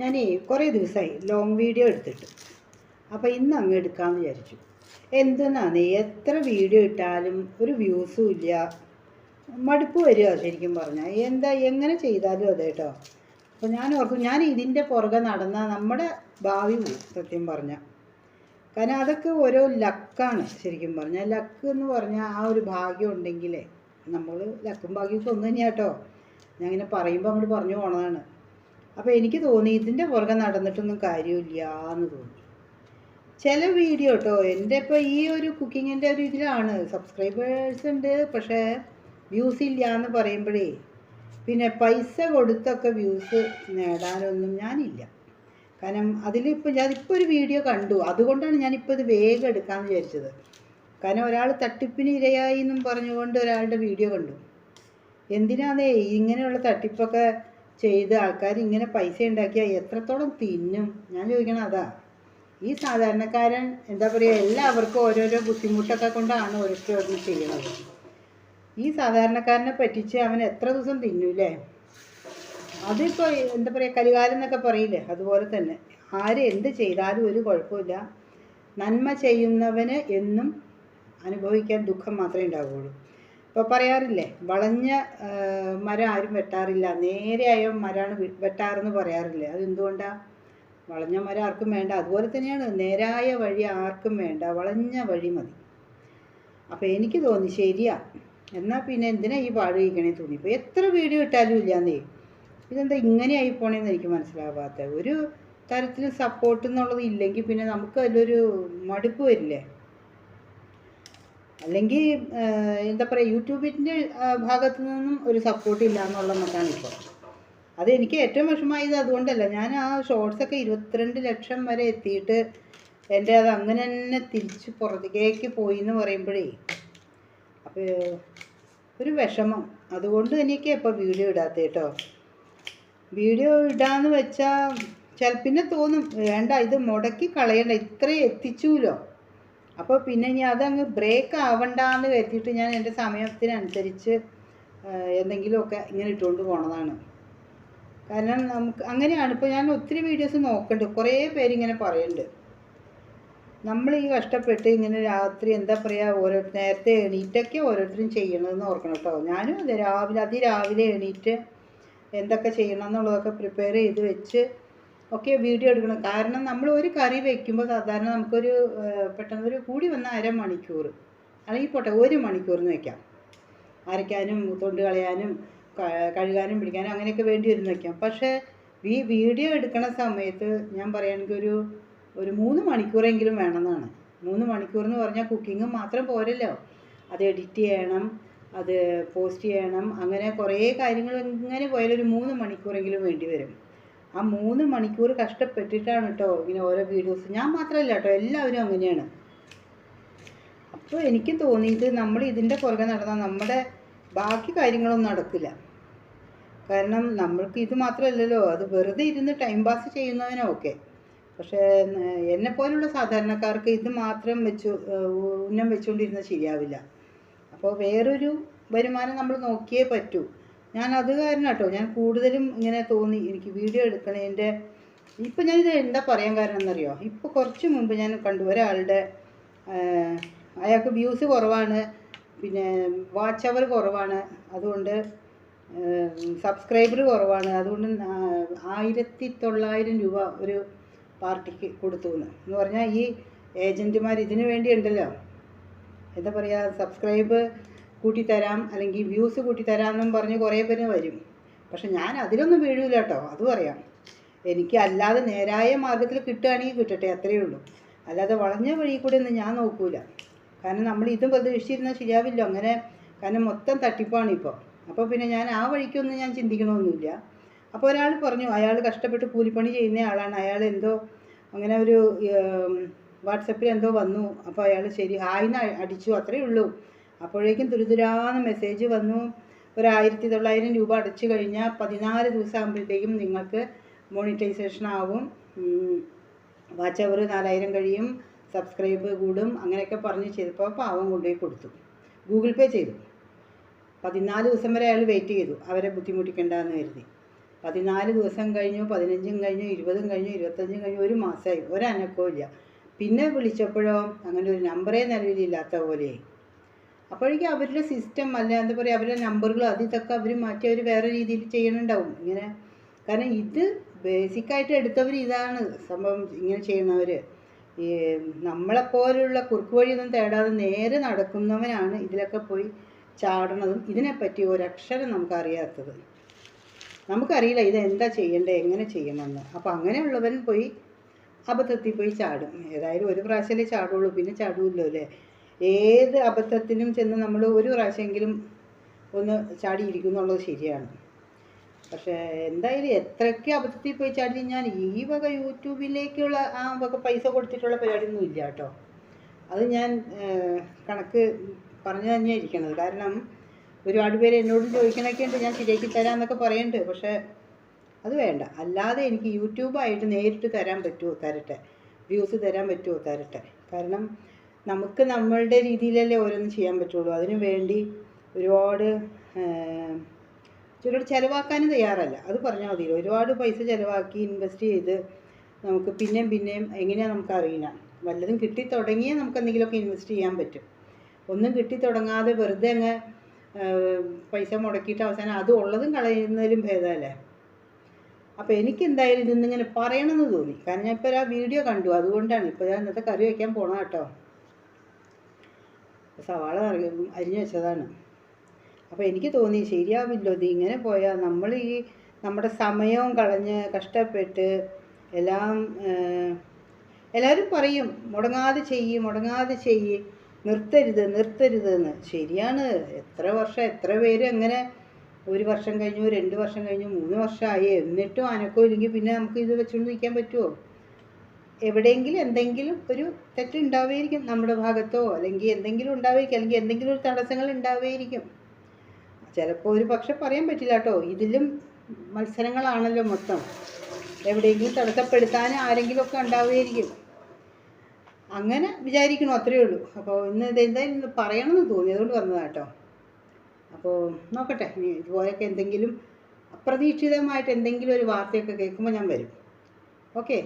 ഞാനേ കുറേ ദിവസമായി ലോങ് വീഡിയോ എടുത്തിട്ട്. അപ്പോൾ ഇന്ന് അങ്ങ് എടുക്കാമെന്ന് വിചാരിച്ചു. എന്തെന്നാണ് എത്ര വീഡിയോ ഇട്ടാലും ഒരു വ്യൂസും ഇല്ല. മടുപ്പ് വരിക ശരിക്കും പറഞ്ഞാൽ എന്താ എങ്ങനെ ചെയ്താലും അതെ കേട്ടോ അപ്പോൾ ഞാൻ ഓർക്കും ഞാൻ ഇതിന്റെ പുറകെ നടന്നാൽ നമ്മുടെ ഭാവി സത്യം പറഞ്ഞാൽ കാരണം അതൊക്കെ ഓരോ ലക്കാണ് ശരിക്കും പറഞ്ഞാൽ ലക്ക് എന്ന് പറഞ്ഞാൽ ആ ഒരു ഭാഗ്യം ഉണ്ടെങ്കിലേ നമ്മൾ ലക്കും ഭാഗ്യമൊക്കെ ഒന്ന് തന്നെയാണ് കേട്ടോ ഞാൻ ഇങ്ങനെ പറയുമ്പോൾ അങ്ങോട്ട് പറഞ്ഞു പോണതാണ്. അപ്പോൾ എനിക്ക് തോന്നി ഇതിന്റെ പുറകെ നടന്നിട്ടൊന്നും കാര്യമില്ല എന്ന് തോന്നി. ചില വീഡിയോ കേട്ടോ എന്റെ ഇപ്പോൾ ഈ ഒരു കുക്കിങ്ങിന്റെ ഒരു ഇതിലാണ്. സബ്സ്ക്രൈബേഴ്സ് ഉണ്ട് പക്ഷേ വ്യൂസ് ഇല്ല എന്ന് പറയുമ്പോഴേ പിന്നെ പൈസ കൊടുത്തൊക്കെ വ്യൂസ് നേടാനൊന്നും ഞാനില്ല. കാരണം അതിലിപ്പോൾ ഞാനിപ്പോൾ ഒരു വീഡിയോ കണ്ടു. അതുകൊണ്ടാണ് ഞാനിപ്പോൾ ഇത് വേഗം എടുക്കാമെന്ന് വിചാരിച്ചത്. കാരണം ഒരാൾ തട്ടിപ്പിന് ഇരയായി എന്നും പറഞ്ഞുകൊണ്ട് ഒരാളുടെ വീഡിയോ കണ്ടു. എന്തിനാന്നേ ഇങ്ങനെയുള്ള തട്ടിപ്പൊക്കെ ചെയ്ത് ആൾക്കാർ ഇങ്ങനെ പൈസ ഉണ്ടാക്കിയാൽ എത്രത്തോളം തിന്നും? ഞാൻ ചോദിക്കണം അതാ. ഈ സാധാരണക്കാരൻ എന്താ പറയുക എല്ലാവർക്കും ഓരോരോ ബുദ്ധിമുട്ടൊക്കെ കൊണ്ടാണ് ഓരോരുത്തരും ചെയ്യുന്നത്. ഈ സാധാരണക്കാരനെ പറ്റിച്ച് അവൻ എത്ര ദിവസം തിന്നൂലേ അതിപ്പോൾ എന്താ പറയുക കലികാലം എന്നൊക്കെ പറയില്ലേ? അതുപോലെ തന്നെ. ആര് എന്ത് ചെയ്താലും ഒരു കുഴപ്പമില്ല. നന്മ ചെയ്യുന്നവന് എന്നും അനുഭവിക്കാൻ ദുഃഖം മാത്രമേ ഉണ്ടാവുകയുള്ളൂ. ഇപ്പോൾ പറയാറില്ലേ വളഞ്ഞ മരം ആരും വെട്ടാറില്ല. നേരെയായ മരമാണ് വെട്ടാറെന്ന് പറയാറില്ലേ? അതെന്തുകൊണ്ടാണ് വളഞ്ഞ മരം ആർക്കും വേണ്ട. അതുപോലെ തന്നെയാണ് നേരായ വഴി ആർക്കും വേണ്ട. വളഞ്ഞ വഴി മതി. അപ്പോൾ എനിക്ക് തോന്നി ശരിയാ. എന്നാൽ പിന്നെ എന്തിനാ ഈ പാട് കഴിക്കണേ തോന്നി. ഇപ്പോൾ എത്ര വീഡിയോ ഇട്ടാലും ഇല്ലാന്നേ. ഇതെന്താ ഇങ്ങനെ ആയി പോണേന്ന് എനിക്ക് മനസ്സിലാവാത്ത. ഒരു തരത്തിലും സപ്പോർട്ട് എന്നുള്ളത് ഇല്ലെങ്കിൽ പിന്നെ നമുക്ക് അതിലൊരു മടുപ്പ് വരില്ലേ? അല്ലെങ്കിൽ എന്താ പറയുക യൂട്യൂബിന്റെ ഭാഗത്തു നിന്നും ഒരു സപ്പോർട്ട് ഇല്ല എന്നുള്ള മട്ടാണ് ഇപ്പോൾ. അത് എനിക്ക് ഏറ്റവും വിഷമമായത് അതുകൊണ്ടല്ല. ഞാൻ ആ ഷോർട്സൊക്കെ ഇരുപത്തിരണ്ട് ലക്ഷം വരെ എത്തിയിട്ട് എന്റെ അത് അങ്ങനെ തന്നെ തിരിച്ച് പുറത്തേക്ക് പോയി എന്ന് പറയുമ്പോഴേ അപ്പോൾ ഒരു വിഷമം. അതുകൊണ്ട് എനിക്ക് ഇപ്പോൾ വീഡിയോ ഇടാത്ത കേട്ടോ. വീഡിയോ ഇടാന്ന് വെച്ചാൽ ചില പിന്നെ തോന്നും വേണ്ട ഇത് മുടക്കി കളയണ്ട ഇത്രയും എത്തിച്ചൂലോ? അപ്പോൾ പിന്നെ ഇനി അതങ്ങ് ബ്രേക്ക് ആവണ്ടെന്ന് കരുതിയിട്ട് ഞാൻ എന്റെ സമയത്തിനനുസരിച്ച് എന്തെങ്കിലുമൊക്കെ ഇങ്ങനെ ഇട്ടുകൊണ്ട് പോണതാണ്. കാരണം നമുക്ക് അങ്ങനെയാണ്. ഇപ്പോൾ ഞാൻ ഒത്തിരി വീഡിയോസ് നോക്കുന്നുണ്ട് കുറേ പേരിങ്ങനെ പറയുന്നുണ്ട് നമ്മൾ ഈ കഷ്ടപ്പെട്ട് ഇങ്ങനെ രാത്രി എന്താ പറയുക ഓരോ നേരത്തെ എണീറ്റൊക്കെ ഓരോരുത്തരും ചെയ്യണമെന്ന് ഓർക്കണം കേട്ടോ. ഞാനും അതെ രാവിലെ അതിരാവിലെ എണീറ്റ് എന്തൊക്കെ ചെയ്യണം എന്നുള്ളതൊക്കെ പ്രിപ്പയർ ചെയ്ത് വെച്ച് ഒക്കെ വീഡിയോ എടുക്കണം. കാരണം നമ്മൾ ഒരു കറി വെക്കുമ്പോൾ സാധാരണ നമുക്കൊരു പെട്ടെന്ന് ഒരു കൂടി വന്ന അരമണിക്കൂർ. അല്ലെങ്കിൽ പോട്ടെ ഒരു മണിക്കൂറിന് വെക്കാം. അരയ്ക്കാനും തൊണ്ട് കളയാനും കഴുകാനും പിടിക്കാനും അങ്ങനെയൊക്കെ വേണ്ടി വരുന്ന വെക്കാം. പക്ഷേ ഈ വീഡിയോ എടുക്കണ സമയത്ത് ഞാൻ പറയുകയാണെങ്കിൽ ഒരു ഒരു മൂന്ന് മണിക്കൂറെങ്കിലും വേണമെന്നാണ്. മൂന്ന് മണിക്കൂർ എന്ന് പറഞ്ഞാൽ കുക്കിംഗ് മാത്രം പോരല്ലോ. അത് എഡിറ്റ് ചെയ്യണം അത് പോസ്റ്റ് ചെയ്യണം അങ്ങനെ കുറേ കാര്യങ്ങൾ ഇങ്ങനെ പോയാൽ ഒരു മൂന്ന് മണിക്കൂറെങ്കിലും വേണ്ടി വരും. ആ മൂന്ന് മണിക്കൂർ കഷ്ടപ്പെട്ടിട്ടാണ് കേട്ടോ ഇങ്ങനെ ഓരോ വീഡിയോസ് ഞാൻ മാത്രമല്ല കേട്ടോ എല്ലാവരും അങ്ങനെയാണ്. അപ്പോൾ എനിക്ക് തോന്നിയത് നമ്മൾ ഇതിന്റെ പുറകെ നടന്നാൽ നമ്മുടെ ബാക്കി കാര്യങ്ങളൊന്നും നടക്കില്ല. കാരണം നമ്മൾക്ക് ഇത് മാത്രമല്ലല്ലോ അത് വെറുതെ ഇരുന്ന് ടൈം പാസ് ചെയ്യുന്നതിനോ ഓക്കെ പക്ഷേ എന്നെ പോലുള്ള സാധാരണക്കാർക്ക് ഇത് മാത്രം വെച്ച് ഉന്നം വെച്ചുകൊണ്ടിരുന്നാൽ ശരിയാവില്ല. അപ്പോൾ വേറൊരു വരുമാനം നമ്മൾ നോക്കിയേ പറ്റൂ. ഞാൻ അത് കാരണം കേട്ടോ ഞാൻ കൂടുതലും ഇങ്ങനെ തോന്നി എനിക്ക് വീഡിയോ എടുക്കണതിന്റെ ഇപ്പം ഞാനിത് എന്താ പറയാൻ കാരണം എന്നറിയോ ഇപ്പോൾ കുറച്ച് മുമ്പ് ഞാൻ കണ്ടു ഒരാളുടെ അയാൾക്ക് വ്യൂസ് കുറവാണ് പിന്നെ വാച്ച് അവർ കുറവാണ് അതുകൊണ്ട് സബ്സ്ക്രൈബർ കുറവാണ് അതുകൊണ്ട് ആയിരത്തി തൊള്ളായിരം രൂപ ഒരു പാർട്ടിക്ക് കൊടുത്തു എന്ന് പറഞ്ഞാൽ ഈ ഏജന്റുമാർ ഇതിനു വേണ്ടി ഉണ്ടല്ലോ എന്താ പറയുക സബ്സ്ക്രൈബ് കൂട്ടിത്തരാം അല്ലെങ്കിൽ വ്യൂസ് കൂട്ടിത്തരാം എന്നും പറഞ്ഞ് കുറേ പേര് വരും. പക്ഷെ ഞാൻ അതിലൊന്നും വീഴില്ല കേട്ടോ. അത് പറയാം എനിക്ക് അല്ലാതെ നേരായ മാർഗത്തിൽ കിട്ടുകയാണെങ്കിൽ കിട്ടട്ടെ അത്രയേ ഉള്ളൂ. അല്ലാതെ വളഞ്ഞ വഴി കൂടെ ഒന്നും ഞാൻ നോക്കൂല. കാരണം നമ്മൾ ഇതും പ്രതീക്ഷിച്ചിരുന്നാൽ ശരിയാവില്ല. അങ്ങനെ കാരണം മൊത്തം തട്ടിപ്പാണ് ഇപ്പോൾ. അപ്പോൾ പിന്നെ ഞാൻ ആ വഴിക്കൊന്നും ഞാൻ ചിന്തിക്കണമൊന്നുമില്ല. അപ്പോൾ ഒരാൾ പറഞ്ഞു അയാൾ കഷ്ടപ്പെട്ട് കൂലിപ്പണി ചെയ്യുന്ന ആളാണ്. അയാൾ എന്തോ അങ്ങനെ ഒരു വാട്സപ്പിൽ എന്തോ വന്നു. അപ്പോൾ അയാൾ ശരി ഹായ്ന്ന് അടിച്ചു. അത്രയേ ഉള്ളൂ. അപ്പോഴേക്കും തുരുതുരാന്ന് മെസ്സേജ് വന്നു. ഒരു ആയിരത്തി തൊള്ളായിരം രൂപ അടച്ചു കഴിഞ്ഞാൽ പതിനാല് ദിവസം ആകുമ്പോഴത്തേക്കും നിങ്ങൾക്ക് മോണിറ്റൈസേഷൻ ആവും. വാച്ച് അവർ നാലായിരം കഴിയും. സബ്സ്ക്രൈബ് കൂടും. അങ്ങനെയൊക്കെ പറഞ്ഞ് ചെയ്തപ്പോൾ പാവം കൊണ്ടുപോയി കൊടുത്തു. ഗൂഗിൾ പേ ചെയ്തു. പതിനാല് ദിവസം വരെ അയാൾ വെയിറ്റ് ചെയ്തു. അവരെ ബുദ്ധിമുട്ടിക്കണ്ടെന്ന് കരുതി. പതിനാല് ദിവസം കഴിഞ്ഞു പതിനഞ്ചും കഴിഞ്ഞു ഇരുപതും കഴിഞ്ഞു ഇരുപത്തഞ്ചും കഴിഞ്ഞു ഒരു മാസമായി. ഒരനക്കവും ഇല്ല. പിന്നെ വിളിച്ചപ്പോഴോ അങ്ങനെ ഒരു നമ്പറേ നിലവിലില്ലാത്ത പോലെയായി അപ്പോഴേക്കും അവരുടെ സിസ്റ്റം അല്ല എന്താ പറയുക അവരുടെ നമ്പറുകൾ അത് ഇതൊക്കെ അവർ മാറ്റി അവർ വേറെ രീതിയിൽ ചെയ്യണുണ്ടാവും. ഇങ്ങനെ. കാരണം ഇത് ബേസിക്കായിട്ട് എടുത്തവർ ഇതാണ് സംഭവം ഇങ്ങനെ ചെയ്യുന്നവർ ഈ നമ്മളെപ്പോലുള്ള കുറുക്ക് വഴിയൊന്നും തേടാതെ നേരെ നടക്കുന്നവനാണ് ഇതിലൊക്കെ പോയി ചാടണതും ഇതിനെപ്പറ്റി ഒരക്ഷരം നമുക്കറിയാത്തത്. നമുക്കറിയില്ല ഇത് എന്താ ചെയ്യേണ്ടത് എങ്ങനെ ചെയ്യണമെന്ന്. അപ്പോൾ അങ്ങനെയുള്ളവൻ പോയി അബദ്ധത്തിൽ പോയി ചാടും. ഏതായാലും ഒരു പ്രാവശ്യമല്ലേ ചാടുള്ളൂ പിന്നെ ചാടുമല്ലോ അല്ലേ? ഏത് അബദ്ധത്തിനും ചെന്ന് നമ്മൾ ഒരു പ്രാവശ്യമെങ്കിലും ഒന്ന് ചാടിയിരിക്കും എന്നുള്ളത് ശരിയാണ്. പക്ഷേ എന്തായാലും എത്രയൊക്കെ അബദ്ധത്തിൽ പോയി ചാടി ഞാൻ ഈ വക യൂട്യൂബിലേക്കുള്ള ആ വക പൈസ കൊടുത്തിട്ടുള്ള പരിപാടിയൊന്നും ഇല്ല കേട്ടോ. അത് ഞാൻ കണക്ക് പറഞ്ഞു തന്നെ ഇരിക്കുന്നത്. കാരണം ഒരുപാട് പേര് എന്നോട് ചോദിക്കണൊക്കെ ഉണ്ട് ഞാൻ ശരിയാക്കി തരാമെന്നൊക്കെ പറയുന്നുണ്ട് പക്ഷേ അത് വേണ്ട. അല്ലാതെ എനിക്ക് യൂട്യൂബായിട്ട് നേരിട്ട് തരാൻ പറ്റുമോ തരട്ടെ. വ്യൂസ് തരാൻ പറ്റുമോ തരട്ടെ. കാരണം നമുക്ക് നമ്മളുടെ രീതിയിലല്ലേ ഓരോന്നും ചെയ്യാൻ പറ്റുള്ളൂ. അതിനു വേണ്ടി ഒരുപാട് ചിലർ ചിലവാക്കാനും തയ്യാറല്ല. അത് പറഞ്ഞാൽ മതി ഒരുപാട് പൈസ ചിലവാക്കി ഇൻവെസ്റ്റ് ചെയ്ത് നമുക്ക് പിന്നെയും പിന്നെയും എങ്ങനെയാണ് നമുക്കറിയില്ല വല്ലതും കിട്ടി തുടങ്ങിയാൽ നമുക്ക് എന്തെങ്കിലുമൊക്കെ ഇൻവെസ്റ്റ് ചെയ്യാൻ പറ്റും. ഒന്നും കിട്ടി തുടങ്ങാതെ വെറുതെ അങ്ങ് പൈസ മുടക്കിയിട്ട് അവസാനം അത് ഉള്ളതും കളയുന്നതിലും ഭേദമല്ലേ? അപ്പോൾ എനിക്ക് എന്തായാലും ഇതൊന്നിങ്ങനെ പറയണമെന്ന് തോന്നി. കാരണം ഞാൻ ഇപ്പോൾ ആ വീഡിയോ കണ്ടു. അതുകൊണ്ടാണ് ഇപ്പോൾ ഞാൻ ഇന്നത്തെ കറി വയ്ക്കാൻ പോണ കേട്ടോ സവാള അരി- അരിഞ്ഞു വെച്ചതാണ്. അപ്പോൾ എനിക്ക് തോന്നി ശരിയാവില്ലോ ഇത് ഇങ്ങനെ പോയാൽ നമ്മൾ ഈ നമ്മുടെ സമയവും കളഞ്ഞ് കഷ്ടപ്പെട്ട് എല്ലാം എല്ലാവരും പറയും മുടങ്ങാതെ ചെയ്യ് മുടങ്ങാതെ ചെയ്യ് നിർത്തരുത് നിർത്തരുത് എന്ന് ശരിയാണ് എത്ര വർഷം എത്ര പേര് അങ്ങനെ ഒരു വർഷം കഴിഞ്ഞു രണ്ട് വർഷം കഴിഞ്ഞു മൂന്ന് വർഷമായി എന്നിട്ടും അനക്കോ ഇല്ലെങ്കിൽ പിന്നെ നമുക്ക് ഇത് വെച്ചുകൊണ്ട് നിൽക്കാൻ പറ്റുമോ എവിടെയെങ്കിലും എന്തെങ്കിലും ഒരു തെറ്റുണ്ടാവുകയായിരിക്കും നമ്മുടെ ഭാഗത്തോ അല്ലെങ്കിൽ എന്തെങ്കിലും ഉണ്ടാവുമായിരിക്കും അല്ലെങ്കിൽ എന്തെങ്കിലും ഒരു തടസ്സങ്ങൾ ഉണ്ടാവുമായിരിക്കും ചിലപ്പോൾ ഒരു പക്ഷെ പറയാൻ പറ്റില്ല കേട്ടോ. ഇതിലും മത്സരങ്ങളാണല്ലോ മൊത്തം. എവിടെയെങ്കിലും തടസ്സപ്പെടുത്താൻ ആരെങ്കിലുമൊക്കെ ഉണ്ടാവുമായിരിക്കും അങ്ങനെ വിചാരിക്കണോ അത്രയേ ഉള്ളൂ. അപ്പോൾ ഇന്ന് ഇതെന്തായാലും ഇന്ന് പറയണമെന്ന് തോന്നി അതുകൊണ്ട് വന്നതാണ് കേട്ടോ. അപ്പോൾ നോക്കട്ടെ ഇനി ഇതുപോലെയൊക്കെ എന്തെങ്കിലും അപ്രതീക്ഷിതമായിട്ട് എന്തെങ്കിലും ഒരു വാർത്തയൊക്കെ കേൾക്കുമ്പോൾ ഞാൻ വരും. ഓക്കെ.